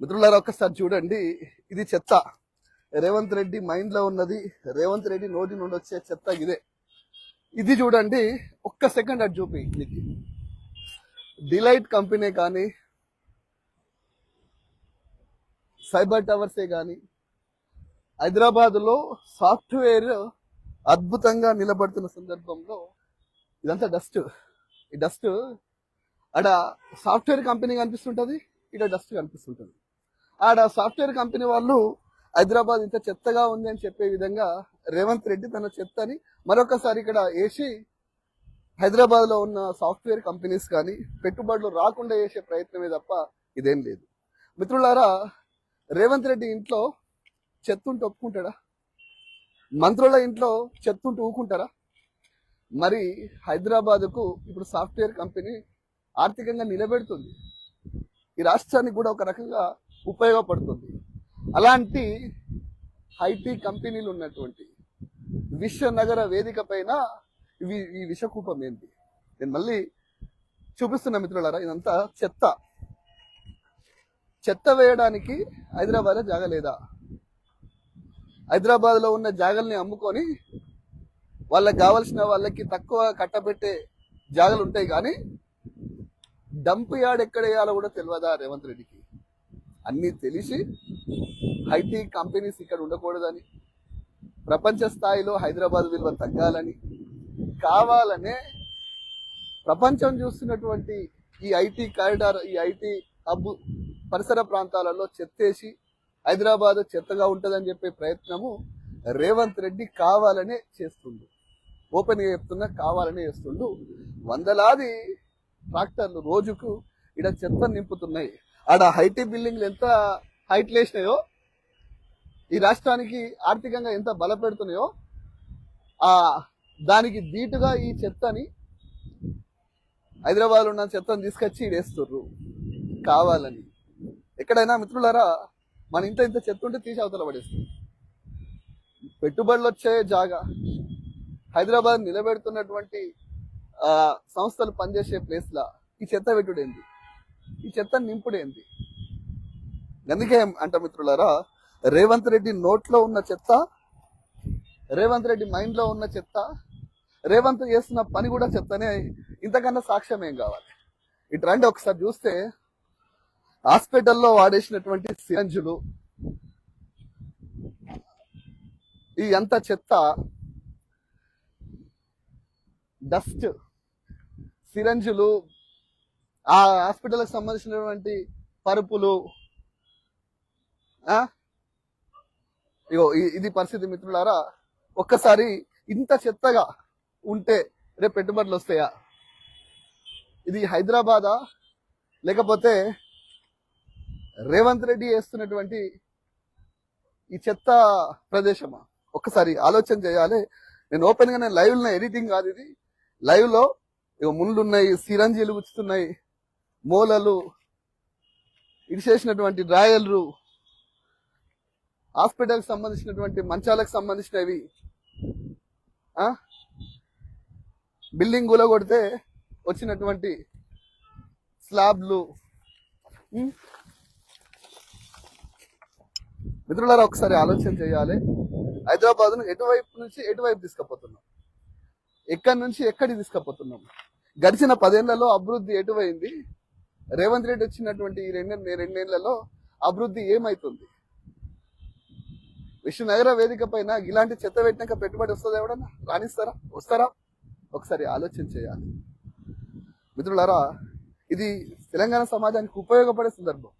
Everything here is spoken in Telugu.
మిత్రులారా ఒక్కసారి చూడండి. ఇది చెత్త. రేవంత్ రెడ్డి మైండ్లో ఉన్నది. రేవంత్ రెడ్డి నోటి నుండి వచ్చే చెత్త ఇదే. ఇది చూడండి. ఒక్క సెకండ్ అటు చూపి నీకు డిలైట్ కంపెనీ కానీ సైబర్ టవర్సే కానీ హైదరాబాద్లో సాఫ్ట్వేర్ అద్భుతంగా నిలబడుతున్న సందర్భంలో ఇదంతా డస్ట్ ఈ డస్ట్ ఆడ సాఫ్ట్వేర్ కంపెనీ కనిపిస్తుంటుంది ఇక్కడ డస్ట్ కనిపిస్తుంటుంది. ఆడ సాఫ్ట్వేర్ కంపెనీ వాళ్ళు హైదరాబాద్ ఇంత చెత్తగా ఉంది అని చెప్పే విధంగా రేవంత్ రెడ్డి తన చెత్తని మరొకసారి ఇక్కడ వేసి హైదరాబాద్లో ఉన్న సాఫ్ట్వేర్ కంపెనీస్ కానీ పెట్టుబడులు రాకుండా చేసే ప్రయత్నమే తప్ప ఇదేం లేదు. మిత్రులారా రేవంత్ రెడ్డి ఇంట్లో చెత్త ఉంటే ఒప్పుకుంటాడా? మంత్రుల ఇంట్లో చెత్త ఊకుంటారా? మరి హైదరాబాద్కు ఇప్పుడు సాఫ్ట్వేర్ కంపెనీ ఆర్థికంగా నిలబెడుతుంది. ఈ రాష్ట్రానికి కూడా ఒక రకంగా ఉపయోగపడుతుంది. అలాంటి ఐటీ కంపెనీలు ఉన్నటువంటి విశ్వనగర వేదిక పైన ఇవి ఈ విషకూపం ఏంటి? నేను మళ్ళీ చూపిస్తున్న మిత్రులారా ఇదంతా చెత్త. చెత్త వేయడానికి హైదరాబాద్లో జాగా లేదా? హైదరాబాద్లో ఉన్న జాగల్ని అమ్ముకొని వాళ్ళకి కావాల్సిన వాళ్ళకి తక్కువ కట్టబెట్టే జాగలు ఉంటాయి కానీ డంప్ యార్డ్ ఎక్కడ వేయాలో కూడా తెలియదా రేవంత్ రెడ్డికి? అన్నీ తెలిసి ఐటీ కంపెనీస్ ఇక్కడ ఉండకూడదని ప్రపంచ స్థాయిలో హైదరాబాద్ విలువ తగ్గాలని కావాలనే ప్రపంచం చూస్తున్నటువంటి ఈ ఐటీ కారిడార్ ఈ ఐటీ హబ్ పరిసర ప్రాంతాలలో చెత్తేసి హైదరాబాద్ చెత్తగా ఉంటుందని చెప్పే ప్రయత్నము రేవంత్ రెడ్డి కావాలనే చేస్తుండు. ఓపెన్గా చెప్తున్నా కావాలనే చేస్తుండు. వందలాది ట్రాక్టర్లు రోజుకు ఇక్కడ చెత్త నింపుతున్నాయి. ఆడ హైటీ బిల్డింగ్లు ఎంత హైట్ లేసినాయో ఈ రాష్ట్రానికి ఆర్థికంగా ఎంత బలపెడుతున్నాయో ఆ దానికి దీటుగా ఈ చెత్తని హైదరాబాద్లో ఉన్న చెత్తను తీసుకొచ్చి వేస్తుర్రు కావాలని. ఎక్కడైనా మిత్రులారా మన ఇంత ఇంత చెత్త ఉంటే తీసి అవతల పడేస్తుంది. పెట్టుబడులు వచ్చే జాగా. హైదరాబాద్ నిలబెడుతున్నటువంటి సంస్థలు పనిచేసే ప్లేస్లా ఈ చెత్త పెట్టుడేంది? ఈ చెత్త నింపుడేంది? అందుకే అంట మిత్రులారా రేవంత్ రెడ్డి నోట్లో ఉన్న చెత్త రేవంత్ రెడ్డి మైండ్లో ఉన్న చెత్త రేవంత్ చేస్తున్న పని కూడా చెత్తనే ఇంతకన్నా సాక్ష్యం ఏం కావాలి? ఇటు రండి ఒకసారి చూస్తే హాస్పిటల్లో వాడేసినటువంటి సిరంజులు ఈ అంత చెత్త డస్ట్ సిరంజులు ఆ హాస్పిటల్కి సంబంధించినటువంటి పరుపులు ఇగో ఇది పరిస్థితి మిత్రులారా ఒక్కసారి ఇంత చెత్తగా ఉంటే రేపు పెట్టుబడులు వస్తాయా? ఇది హైదరాబాదా? లేకపోతే రేవంత్ రెడ్డి వేస్తున్నటువంటి ఈ చెత్త ప్రదేశమా? ఒక్కసారి ఆలోచన చేయాలి. నేను ఓపెన్గా నేను లైవ్లో ఎడిటింగ్ కాదు ఇది. లైవ్లో ఇక ముండ్లు ఉన్నాయి సిరంజీలు ఉచ్చుతున్నాయి మూలలు ఇడిసేసినటువంటి డ్రాయర్లు హాస్పిటల్కి సంబంధించినటువంటి మంచాలకు సంబంధించినవి బిల్డింగ్ కూలగొడితే వచ్చినటువంటి స్లాబ్లు. ఉం? మిత్రులారా ఒకసారి ఆలోచన చేయాలి. హైదరాబాద్ను ఎటువైపు నుంచి ఎటువైపు తీసుకుపోతున్నాం? ఎక్కడి నుంచి ఎక్కడికి తీసుకుపోతున్నాం? గడిచిన పదేళ్ళలో అభివృద్ధి ఎటువైంది? రేవంత్ రెడ్డి వచ్చినటువంటి ఈ రెండు రెండేళ్ళలో అభివృద్ధి ఏమైతుంది? విశ్వనగర వేదిక పైన ఇలాంటి చెత్త పెట్టినాక పెట్టుబడి వస్తుంది ఎవడన్నా? రాణిస్తారా? వస్తారా? ఒకసారి ఆలోచన చేయాలి. మిత్రులారా ఇది తెలంగాణ సమాజానికి ఉపయోగపడే సందర్భం.